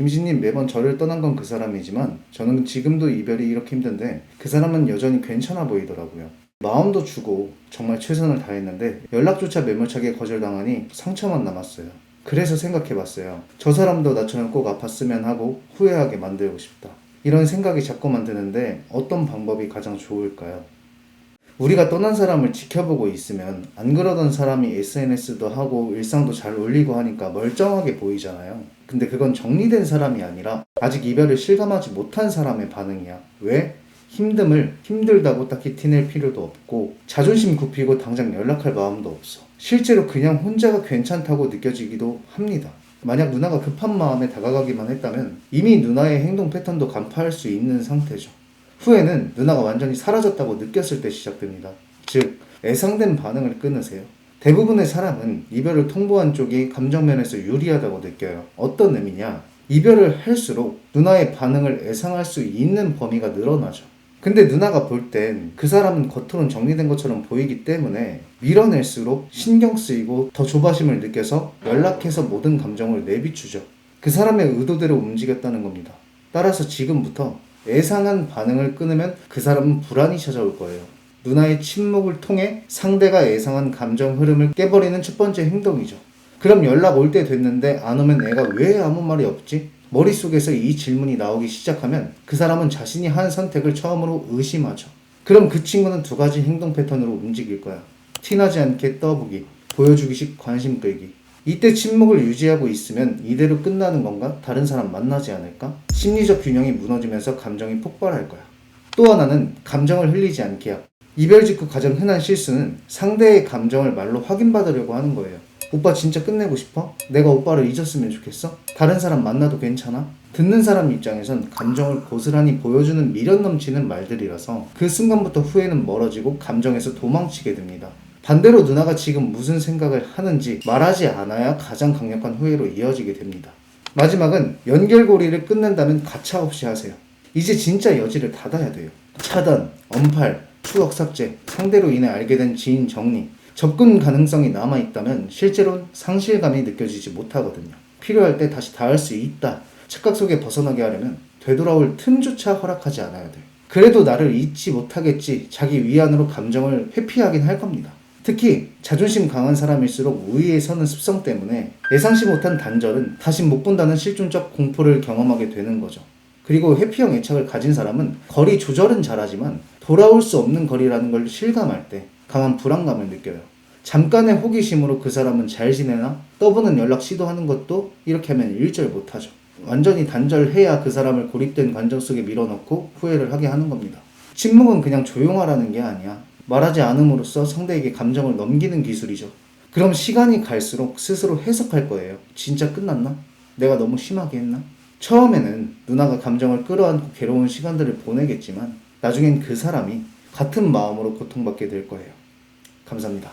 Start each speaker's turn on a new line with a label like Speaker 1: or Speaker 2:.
Speaker 1: 김신님 매번 저를 떠난 건 그 사람이지만 저는 지금도 이별이 이렇게 힘든데 그 사람은 여전히 괜찮아 보이더라고요. 마음도 주고 정말 최선을 다했는데 연락조차 매몰차게 거절당하니 상처만 남았어요. 그래서 생각해봤어요. 저 사람도 나처럼 꼭 아팠으면 하고 후회하게 만들고 싶다. 이런 생각이 자꾸만 드는데 어떤 방법이 가장 좋을까요? 우리가 떠난 사람을 지켜보고 있으면 안 그러던 사람이 SNS도 하고 일상도 잘 올리고 하니까 멀쩡하게 보이잖아요. 근데 그건 정리된 사람이 아니라 아직 이별을 실감하지 못한 사람의 반응이야. 왜? 힘듦을 힘들다고 딱히 티낼 필요도 없고 자존심 굽히고 당장 연락할 마음도 없어. 실제로 그냥 혼자가 괜찮다고 느껴지기도 합니다. 만약 누나가 급한 마음에 다가가기만 했다면 이미 누나의 행동 패턴도 간파할 수 있는 상태죠. 후회는 누나가 완전히 사라졌다고 느꼈을 때 시작됩니다. 즉, 애상된 반응을 끊으세요. 대부분의 사람은 이별을 통보한 쪽이 감정면에서 유리하다고 느껴요. 어떤 의미냐? 이별을 할수록 누나의 반응을 애상할 수 있는 범위가 늘어나죠. 근데 누나가 볼 땐 그 사람은 겉으론 정리된 것처럼 보이기 때문에 밀어낼수록 신경 쓰이고 더 조바심을 느껴서 연락해서 모든 감정을 내비추죠. 그 사람의 의도대로 움직였다는 겁니다. 따라서 지금부터 애상한 반응을 끊으면 그 사람은 불안이 찾아올 거예요. 누나의 침묵을 통해 상대가 예상한 감정 흐름을 깨버리는 첫 번째 행동이죠. 그럼 연락 올 때 됐는데 안 오면 애가 왜 아무 말이 없지? 머릿속에서 이 질문이 나오기 시작하면 그 사람은 자신이 한 선택을 처음으로 의심하죠. 그럼 그 친구는 두 가지 행동 패턴으로 움직일 거야. 티나지 않게 떠보기, 보여주기식 관심 끌기. 이때 침묵을 유지하고 있으면 이대로 끝나는 건가? 다른 사람 만나지 않을까? 심리적 균형이 무너지면서 감정이 폭발할 거야. 또 하나는 감정을 흘리지 않기야. 이별 직후 가장 흔한 실수는 상대의 감정을 말로 확인받으려고 하는 거예요. 오빠 진짜 끝내고 싶어? 내가 오빠를 잊었으면 좋겠어? 다른 사람 만나도 괜찮아? 듣는 사람 입장에선 감정을 고스란히 보여주는 미련 넘치는 말들이라서 그 순간부터 후회는 멀어지고 감정에서 도망치게 됩니다. 반대로 누나가 지금 무슨 생각을 하는지 말하지 않아야 가장 강력한 후회로 이어지게 됩니다. 마지막은 연결고리를 끊는다면 가차없이 하세요. 이제 진짜 여지를 닫아야 돼요. 차단, 언팔, 추억 삭제, 상대로 인해 알게 된 지인 정리, 접근 가능성이 남아있다면 실제로는 상실감이 느껴지지 못하거든요. 필요할 때 다시 닿을 수 있다. 착각 속에 벗어나게 하려면 되돌아올 틈조차 허락하지 않아야 돼. 그래도 나를 잊지 못하겠지. 자기 위안으로 감정을 회피하긴 할 겁니다. 특히 자존심 강한 사람일수록 우위에 서는 습성 때문에 예상치 못한 단절은 다시 못 본다는 실존적 공포를 경험하게 되는 거죠. 그리고 회피형 애착을 가진 사람은 거리 조절은 잘하지만 돌아올 수 없는 거리라는 걸 실감할 때 강한 불안감을 느껴요. 잠깐의 호기심으로 그 사람은 잘 지내나 떠보는 연락 시도하는 것도 이렇게 하면 일절 못하죠. 완전히 단절해야 그 사람을 고립된 감정 속에 밀어넣고 후회를 하게 하는 겁니다. 침묵은 그냥 조용하라는 게 아니야. 말하지 않음으로써 상대에게 감정을 넘기는 기술이죠. 그럼 시간이 갈수록 스스로 해석할 거예요. 진짜 끝났나? 내가 너무 심하게 했나? 처음에는 누나가 감정을 끌어안고 괴로운 시간들을 보내겠지만 나중엔 그 사람이 같은 마음으로 고통받게 될 거예요. 감사합니다.